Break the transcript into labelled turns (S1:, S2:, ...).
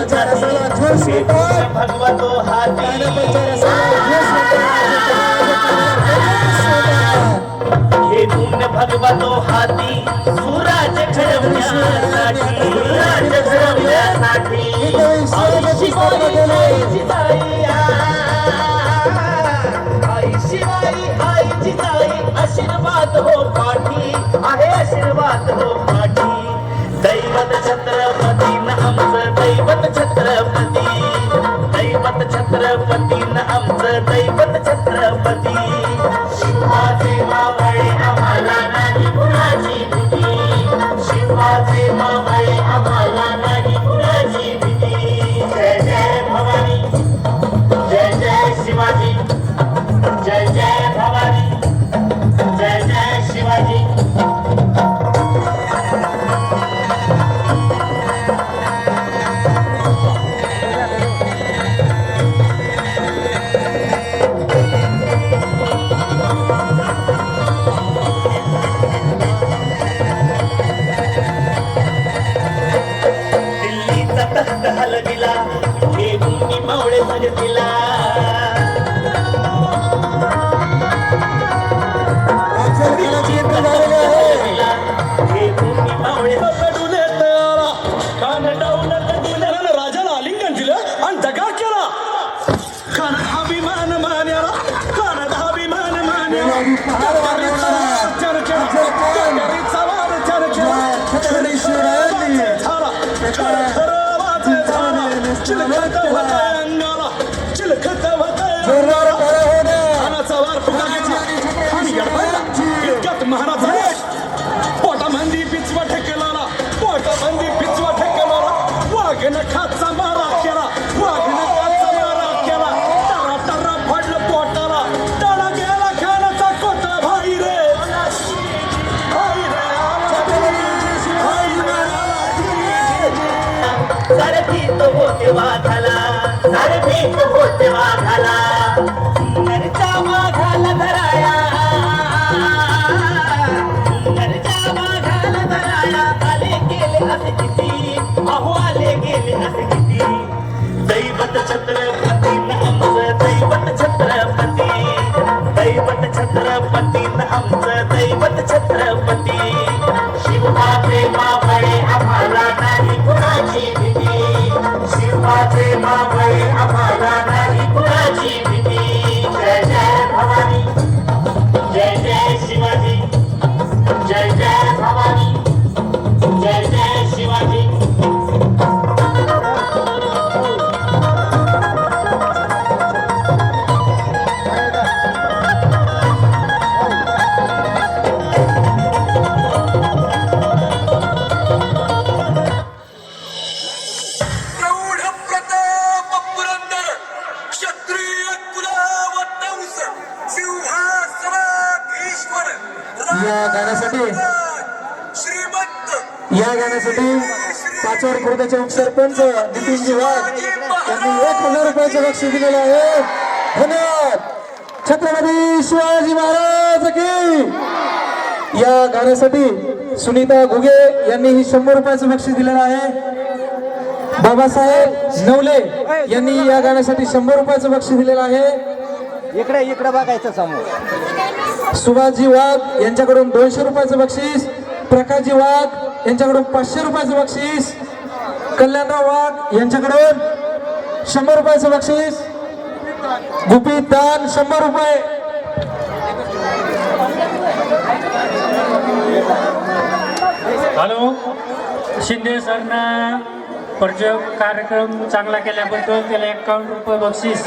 S1: पंचरसाला झोस येतात भगवतो हाती पंचरसाला झोस घडवण्यासाठी सूरज घडवण्यासाठी. छत्रपती शिवाचे
S2: Çılgın
S1: सारे होते वाघाला. सारे भीत होते वाघाला. घरच्या वाघाला धराया. घरच्या वाघाला धराया. आले गेले असे किती. अहो आले गेले असे किती. दैवत छत्रपती
S3: Abai Abai
S4: या गाण्यासाठी या गाण्यासाठी पाचवड खुर्दाचे उपसरपंच नितीनजी वाघ यांनी एक हजार रुपयाचं बक्षीस दिलेलं आहे. धन्यवाद. छत्रपती शिवाजी महाराज की. या गाण्यासाठी सुनीता घुगे यांनी ही शंभर रुपयाचं बक्षीस दिलेलं आहे. बाबासाहेब नवले यांनी या गाण्यासाठी शंभर रुपयाचं बक्षीस दिलेलं आहे.
S5: इकडे इकडे बघायचं समोर.
S4: सुभाषजी वाघ यांच्याकडून दोनशे रुपयाचं बक्षीस. प्रकाशजी वाघ यांच्याकडून पाचशे रुपयाचं बक्षीस. कल्याणराव वाघ यांच्याकडून शंभर रुपयाचं बक्षीस. गुपित दान शंभर रुपये.
S6: हॅलो? शिंदे सरना परिचय कार्यक्रम चांगला केल्याबद्दल त्याला एकावन्न रुपये बक्षीस.